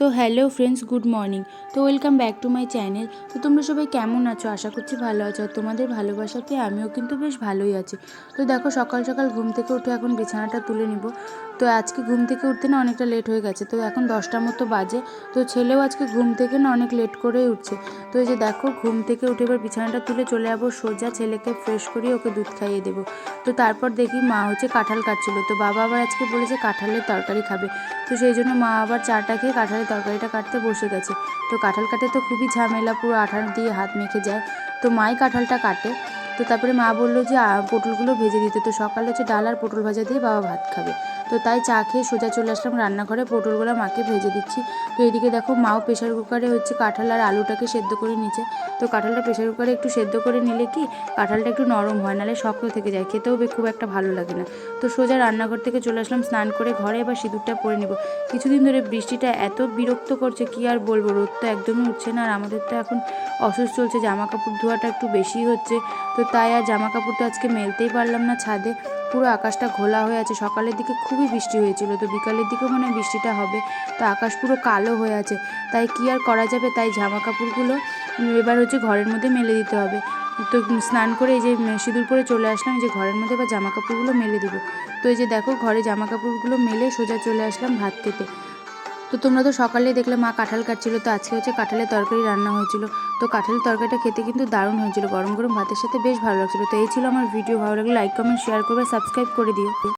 তো hello friends, good morning. তো welcome back to my channel. তো তোমরা সবাই কেমন আছো? আশা করছি ভালো আছো। আর তোমাদের ভালোবাসাতে আমিও কিন্তু বেশ ভালোই আছি। তো দেখো, সকাল সকাল ঘুম থেকে উঠে এখন বিছানাটা তুলে নিব। তো আজকে ঘুম থেকে উঠতে না অনেকটা লেট হয়ে গেছে। তো এখন দশটা মতো বাজে। তো ছেলেও আজকে ঘুম থেকে না অনেক লেট করেই উঠছে। তো এই যে দেখো, ঘুম থেকে উঠে এবার বিছানাটা তুলে চলে যাব সোজা ছেলেকে ফ্রেশ করিয়ে ওকে দুধ খাইয়ে দেবো। তো তারপর দেখি মা হচ্ছে কাঁঠাল কাটছিল। তো বাবা আবার আজকে বলেছে কাঁঠালের তরকারি খাবে। তো সেই জন্য মা আবার চাটা খেয়ে কাঁঠালের তরকারিটা কাটতে বসে গেছে। তো কাঁঠাল কাটে তো খুবই ঝামেলা, পুরো আঠার দিয়ে হাত মেখে যায়। তো মাই কাঁঠালটা কাটে। তো তারপরে মা বলল যে পটলগুলো ভেজে দিতে। তো সকালে হচ্ছে ডাল আর পটল ভাজা দিয়ে বাবা ভাত খাবে। তো তাই চা খেয়ে সোজা চলে আসলাম রান্নাঘরে। পটলগুলো মাকে ভেজে দিচ্ছি। তো এদিকে দেখো মাও প্রেশার কুকারে হচ্ছে কাঁঠাল আর আলুটাকে সেদ্ধ করে নিচ্ছে। তো কাঁঠালটা প্রেশার কুকারে একটু সেদ্ধ করে নিলে কি কাঁঠালটা একটু নরম হয়, নাহলে শক্ত থেকে যায়। খেতেও খুব একটা ভালো লাগে না। তো সোজা রান্নাঘর থেকে চলে আসলাম স্নান করে ঘরে এবার সিঁদুরটা পরে নিব। কিছুদিন ধরে বৃষ্টিটা এত বিরক্ত করছে, কি আর বলব? রোদ তো একদমই উঠছে না আর আমাদের তো এখন অসুস্থ চলছে। জামা কাপড় ধোয়াটা একটু বেশি হচ্ছে। তো তাই আর জামা কাপড় তো আজকে মেলতেই পারলাম না ছাদে। পুরো আকাশটা ঘোলা হয়ে আছে। সকালের দিকে খুবই বৃষ্টি হয়েছিল, তো বিকালের দিকে মনে হয় বৃষ্টিটা হবে। তো আকাশ পুরো কালো হয়ে আছে, তাই কি আর করা যাবে? তাই জামা কাপড়গুলো এবার হচ্ছে ঘরের মধ্যে মেলে দিতে হবে। তো স্নান করে এই যে সিঁদুর পরে চলে আসলাম, যে ঘরের মধ্যে বা জামা কাপড়গুলো মেলে দেবো। তো এই যে দেখো, ঘরে জামা কাপড়গুলো মেলে সোজা চলে আসলাম ভাত খেতে। তো তোমরা তো সকালে দেখলে মা কাঁঠাল কাটছিল, তো আজকে হচ্ছে কাঁঠালের তরকারি রান্না হয়েছিল। তো কাঁঠালের তরকারিটা খেতে কিন্তু দারুণ হয়েছিল, গরম গরম ভাতের সাথে বেশ ভালো লাগছিল। তো এই ছিল আমার ভিডিও ভালো লাগলে লাইক কমেন্ট শেয়ার করবে সাবস্ক্রাইব করে দিও।